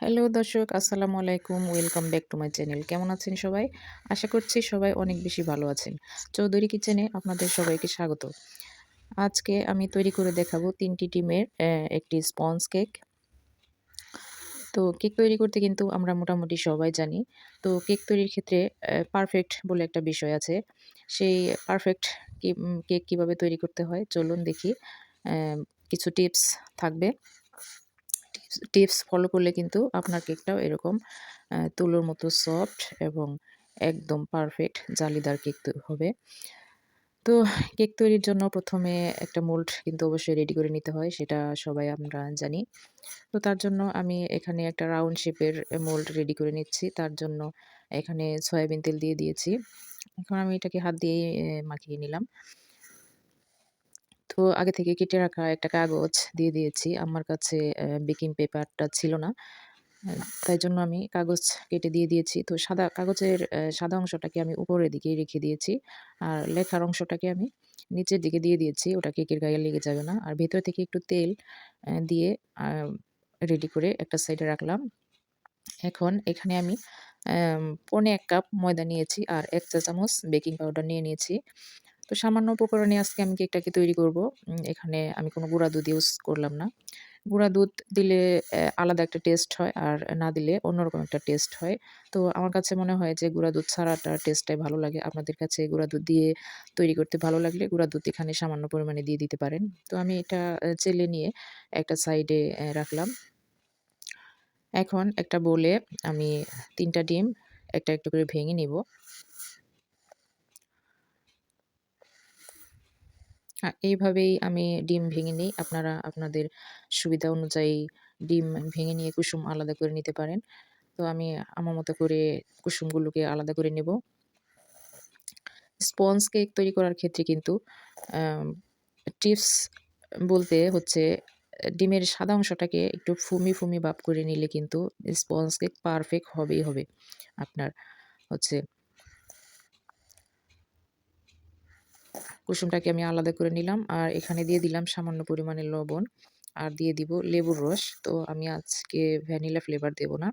Hello দর্শক, আসসালামু আলাইকুম, welcome back to my channel. কেমন আছেন সবাই? আশা করছি সবাই অনেক বেশি ভালো আছেন। চৌধুরী কিচেনে আপনাদের সবাইকে স্বাগত। আজকে আমি তৈরি করে দেখাবো তিনটি ডিমের একটি স্পঞ্জ কেক। তো কেক তৈরি করতে কিন্তু আমরা মোটামুটি সবাই জানি। তো কেক তৈরির ক্ষেত্রে পারফেক্ট বলে একটা বিষয় আছে। সেই পারফেক্ট কেক কীভাবে তৈরি করতে হয়, চলুন দেখি। কিছু টিপস থাকবে। টিপস ফলো করলে কিন্তু আপনার কেকটাও এরকম তুলোর মতো সফট এবং একদম পারফেক্ট জালিদার কেক হবে। তো কেক তৈরির জন্য প্রথমে একটা মোল্ড কিন্তু অবশ্যই রেডি করে নিতে হয়, সেটা সবাই আমরা জানি। তো তার জন্য আমি এখানে একটা রাউন্ড শেপের মোল্ড রেডি করে নিচ্ছি। তার জন্য এখানে সয়াবিন তেল দিয়ে দিয়েছি। এখন আমি এটাকে হাত দিয়ে মাখিয়ে নিলাম। তো আগে থেকে কেটে রাখা একটা কাগজ দিয়ে দিয়েছি। আমার কাছে বেকিং পেপারটা ছিল না। তাই জন্য আমি কাগজ কেটে দিয়ে দিয়েছি। তো সাদা কাগজের সাদা অংশটাকে আমি উপরের দিকে রেখে দিয়েছি। আর লেখার অংশটাকে আমি নিচের দিকে দিয়ে দিয়েছি। ওটা কেকের গায়ে লেগে যাবে না। আর ভেতর থেকে একটু তেল দিয়ে রেডি করে একটা সাইডে রাখলাম। এখন এখানে আমি পনে এক কাপ ময়দা নিয়েছি। আর এক চা চামচ বেকিং পাউডার নিয়ে নিয়েছি। তো সামান্য উপকরণে আজকে আমি কেকটাকে তৈরি করব। এখানে আমি কোনো গুঁড়া দুধ ইউজ করলাম না। গুঁড়া দুধ দিলে আলাদা একটা টেস্ট হয় আর না দিলে অন্যরকম একটা টেস্ট হয়। তো আমার কাছে মনে হয় যে গুঁড়া দুধ ছাড়াটা টেস্টটাই ভালো লাগে। আপনাদের কাছে গুঁড়া দুধ দিয়ে তৈরি করতে ভালো লাগলে গুঁড়া দুধ এখানে সামান্য পরিমাণে দিয়ে দিতে পারেন। তো আমি এটা চেলে নিয়ে একটা সাইডে রাখলাম। এখন একটা বলে আমি তিনটা ডিম, একটা একটু করে ভেঙে নিব। এইভাবেই আমি ডিম ভেঙে নিই। আপনারা আপনাদের সুবিধা অনুযায়ী ডিম ভেঙে নিয়ে কুসুম আলাদা করে নিতে পারেন। তো আমি আমার মতো করে কুসুমগুলোকে আলাদা করে নেব। স্পঞ্জ কেক তৈরি করার ক্ষেত্রে কিন্তু টিপস বলতে হচ্ছে, ডিমের সাদা অংশটাকে একটু ফুমি ফুমি ভাব করে নিলে কিন্তু স্পঞ্জ কেক পারফেক্ট হবেই হবে। আপনার হচ্ছে কুসুমটাকে আমি আলাদা করে নিলাম আর এখানে দিয়ে দিলাম সামান্য পরিমাণে লবণ আর দিয়ে দিব লেবুর রস। তো আমি আজকে ভ্যানিলা ফ্লেভার দেব না,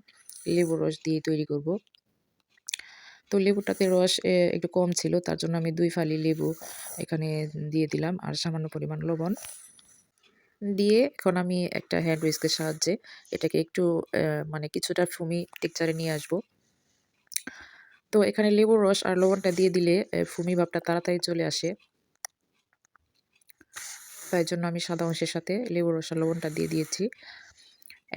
লেবুর রস দিয়ে তৈরি করব। তো লেবুটাতে রস একটু কম ছিল, তার জন্য আমি দুই ফালি লেবু এখানে দিয়ে দিলাম আর সামান্য পরিমাণ লবণ। দিয়ে এখন আমি একটা হ্যান্ড উইস্কের সাহায্যে এটাকে একটু মানে কিছুটা ফুমি টেকচারে নিয়ে আসব। তো এখানে লেবুর রস আর লবণটা দিয়ে দিলে ফুমি ভাবটা তাড়াতাড়ি চলে আসে। তাই জন্য আমি সাদা অংশের সাথে লেবুর রসা, লবণটা দিয়ে দিয়েছি।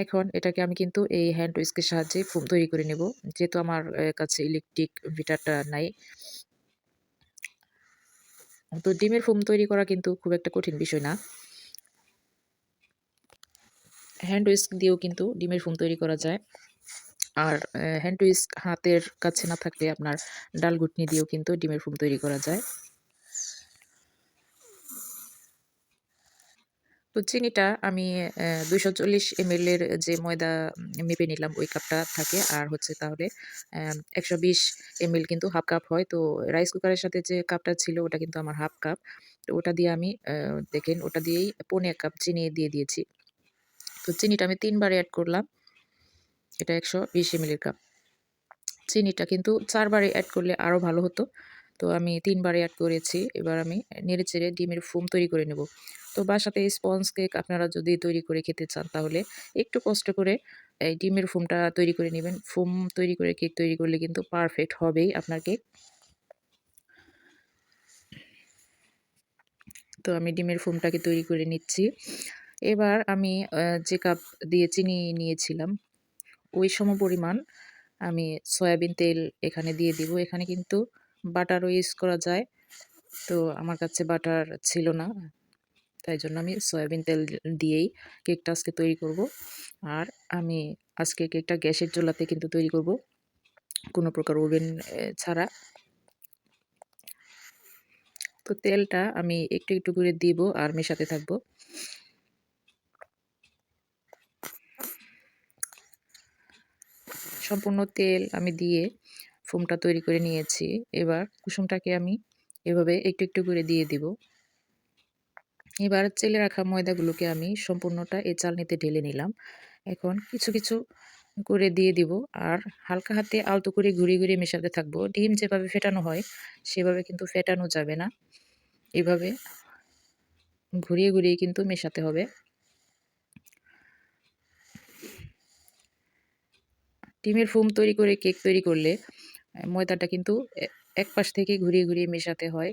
এখন এটাকে আমি কিন্তু এই হ্যান্ড উইস্কের সাহায্যে ফুম তৈরি করে নেব। যেহেতু আমার কাছে ইলেকট্রিক ভিটারটা নাই। তো ডিমের ফুম তৈরি করা কিন্তু খুব একটা কঠিন বিষয় না। হ্যান্ড উইস্ক দিয়েও কিন্তু ডিমের ফুম তৈরি করা যায়। আর হ্যান্ড উইস্ক হাতের কাছে না থাকলে আপনার ডাল ঘুটনি দিয়েও কিন্তু ডিমের ফুম তৈরি করা যায়। তো চিনিটা আমি দুইশো চল্লিশ এমএলের যে ময়দা মেপে নিলাম ওই কাপটা থাকে। আর হচ্ছে তাহলে একশো বিশ এমএল কিন্তু হাফ কাপ হয়। তো রাইস কুকারের সাথে যে কাপটা ছিল ওটা কিন্তু আমার হাফ কাপ তো ওটা দিয়ে আমি দেখেন ওটা দিয়েই পনে এক কাপ চিনি দিয়ে দিয়েছি। তো চিনিটা আমি তিনবার অ্যাড করলাম। এটা একশো বিশ এমএলের কাপ চিনিটা কিন্তু চারবারে অ্যাড করলে আরও ভালো হতো। তো আমি তিনবার অ্যাড করেছি। এবার আমি নেড়ে চেড়ে ডিমের ফুম তৈরি করে নেব। তো বাসাতে স্পঞ্জ কেক আপনারা যদি তৈরি করে খেতে চান তাহলে একটু কষ্ট করে এই ডিমের ফুমটা তৈরি করে নেবেন। ফুম তৈরি করে কেক তৈরি করলে কিন্তু পারফেক্ট হবেই আপনার কেক তো আমি ডিমের ফুমটাকে তৈরি করে নিচ্ছি। এবার আমি যে কাপ দিয়ে চিনি নিয়েছিলাম, ওই সম পরিমাণ আমি সয়াবিন তেল এখানে দিয়ে দিব। এখানে কিন্তু বাটারও ইউজ করা যায়। তো আমার কাছে বাটার ছিল না, তাই জন্য আমি সয়াবিন তেল দিয়েই কেকটা আজকে তৈরি করব। আর আমি আজকে কেকটা গ্যাসের চুলাতে কিন্তু তৈরি করব, কোনো প্রকার ওভেন ছাড়া। তো তেলটা আমি একটু একটু করে দিব আর মেশাতে থাকব। সম্পূর্ণ তেল আমি দিয়ে ফোমটা তৈরি করে নিয়েছি। এবার কুসুমটাকে আমি এভাবে একটু একটু করে দিয়ে দিব। এবার চেলে রাখা ময়দাগুলোকে আমি সম্পূর্ণটা এই চালনিতে ঢেলে নিলাম। এখন কিছু কিছু করে দিয়ে দিব। আর হালকা হাতে আলতো করে ঘুরিয়ে ঘুরিয়ে মেশাতে থাকব। ডিম যেভাবে ফেটানো হয়, সেভাবে কিন্তু ফেটানো যাবে না। এভাবে ঘুরিয়ে ঘুরিয়ে কিন্তু মেশাতে হবে। ডিমের ফোম তৈরি করে কেক তৈরি করলে ময়দাটা কিন্তু এক পাশ থেকে ঘুরিয়ে ঘুরিয়ে মেশাতে হয়।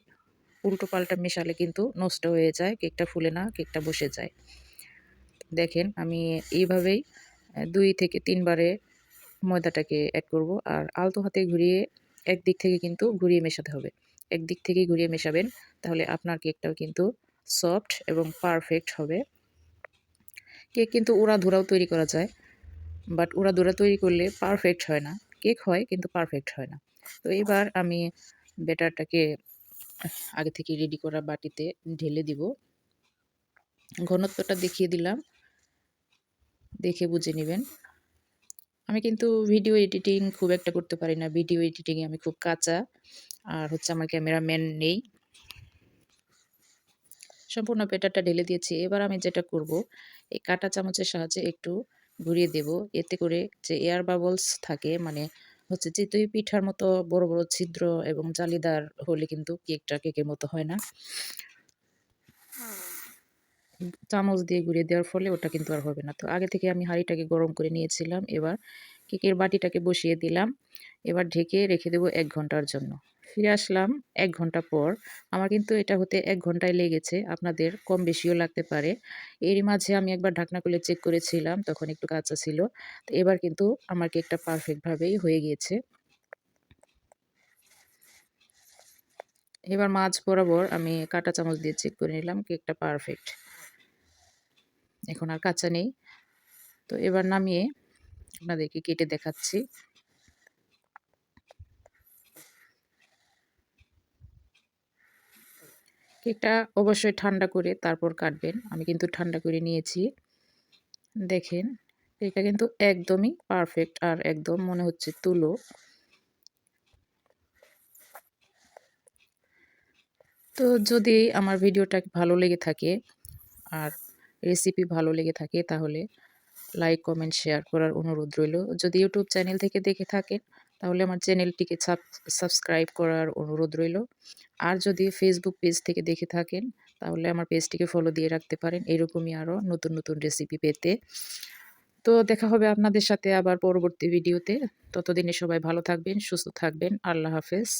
উল্টো পাল্টা মেশালে কিন্তু নষ্ট হয়ে যায়, কেকটা ফুলে না, কেকটা বসে যায়। দেখেন, আমি এইভাবেই দুই থেকে তিনবারে ময়দাটাকে অ্যাড করব। আর আলতো হাতে ঘুরিয়ে একদিক থেকে কিন্তু ঘুরিয়ে মেশাতে হবে। একদিক থেকে ঘুরিয়ে মেশাবেন, তাহলে আপনার কেকটাও কিন্তু সফট এবং পারফেক্ট হবে। কেক কিন্তু উড়া ধুরাও তৈরি করা যায়, বাট উড়া ধুরা তৈরি করলে পারফেক্ট হয় না। কেক হয় কিন্তু পারফেক্ট হয় না। তো এবার আমি ব্যাটারটাকে আগে থেকে রেডি করা বাটিতে ঢেলে দিব। ঘনত্বটা দেখিয়ে দিলাম। দেখে বুঝে নেবেন। আমি কিন্তু ভিডিও এডিটিং খুব একটা করতে পারি না। ভিডিও এডিটিংয়ে আমি খুব কাঁচা। আর হচ্ছে আমার ক্যামেরাম্যান নেই। সম্পূর্ণ পেটারটা ঢেলে দিয়েছি। এবার আমি যেটা করব, এই কাটা চামচের সাহায্যে একটু ঘুরিয়ে দেব। এতে করে যে এয়ার বাবলস থাকে মানে হচ্ছে যে চিতই পিঠার মতো বড় বড় ছিদ্র এবং জালিদার হলে কিন্তু কেকটা কেকের মতো হয় না। চামচ দিয়ে ঘুরিয়ে দেওয়ার ফলে ওটা কিন্তু আর হবে না। তো আগে থেকে আমি হাঁড়িটাকে গরম করে নিয়েছিলাম। এবার কেকের বাটিটাকে বসিয়ে দিলাম। এবার ঢেকে রেখে দেবো এক ঘণ্টার জন্য। ফিরে আসলাম এক ঘণ্টা পর। আমার কিন্তু এটা হতে এক ঘন্টায় লেগেছে, আপনাদের কম বেশিও লাগতে পারে। এরই মাঝে আমি একবার ঢাকনা খুলে চেক করেছিলাম, তখন একটু কাঁচা ছিল। তো এবার কিন্তু আমার কেকটা পারফেক্টভাবেই হয়ে গিয়েছে। এবার মাছ বরাবর আমি কাটা চামচ দিয়ে চেক করে নিলাম কেকটা পারফেক্ট এখন আর কাঁচা নেই। তো এবার নামিয়ে আপনাদেরকে কেটে দেখাচ্ছি। কেকটা অবশ্যই ঠান্ডা করে তারপর কাটবেন। আমি কিন্তু ঠান্ডা করে নিয়েছি। দেখেন কেকটা কিন্তু একদমই পারফেক্ট আর একদম মনে হচ্ছে তুলো। তো যদি আমার ভিডিওটা ভালো লেগে থাকে আর রেসিপি ভালো লেগে থাকে তাহলে লাইক কমেন্ট শেয়ার করার অনুরোধ রইল। যদি ইউটিউব চ্যানেল থেকে দেখে থাকেন তাহলে আমার চ্যানেলটিকে সাবস্ক্রাইব করার অনুরোধ রইল। আর যদি ফেসবুক পেজ থেকে দেখে থাকেন, তাহলে আমার পেজটিকে ফলো দিয়ে রাখতে পারেন। এরকমই আরও নতুন নতুন রেসিপি পেতে। তো দেখা হবে আপনাদের সাথে আবার পরবর্তী ভিডিওতে ততদিনে সবাই ভালো থাকবেন, সুস্থ থাকবেন। আল্লাহ হাফেজ।